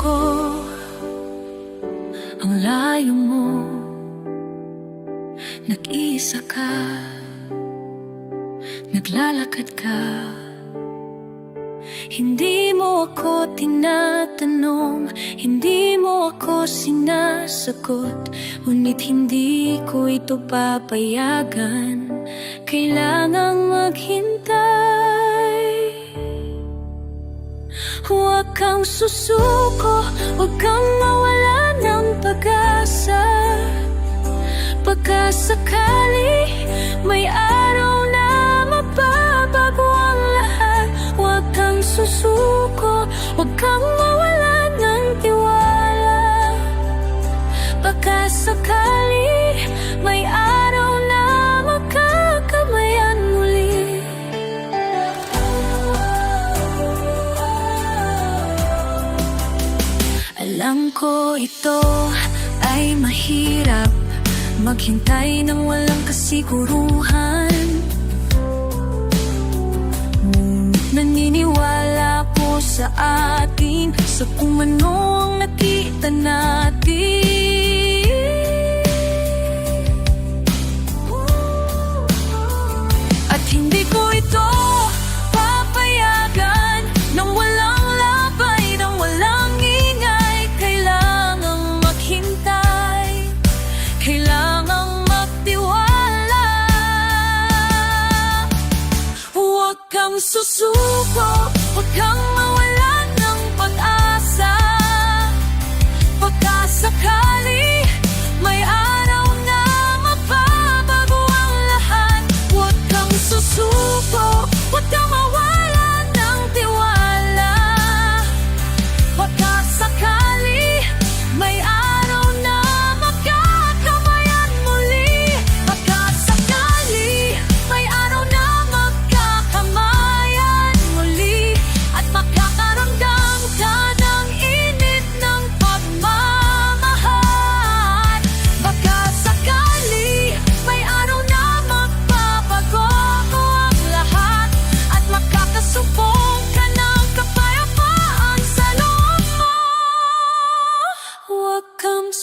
ko Ang layo mo. Nag-iisa ka Naglalakad ka. Hindi mo ako tinatanong Hindi mo ako sinasagot. Ngunit hindi ko ito papayagan. Kailangang maghintay Huwag kang susuko Huwag kang mawala ng pag-asa. Pagkasakali May araw Alam ko ito ay mahirap. Maghintay ng walang kasiguruhan. Ngunit naniniwala ko sa atin Sa kung ano ang nakita natin Kailangang magtiwala. Huwag kang susuko Huwag kang mawala ng pag-asa. Pagkasakali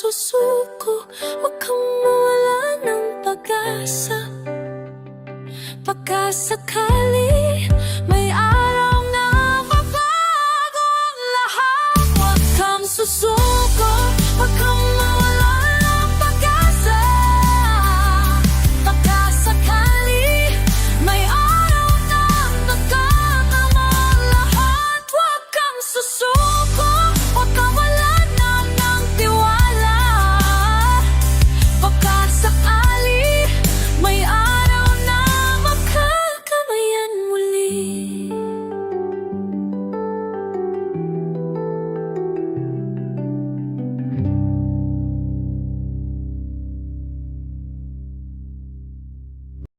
susuko Huwag kang mawala ng pag-asa. Pagkasakali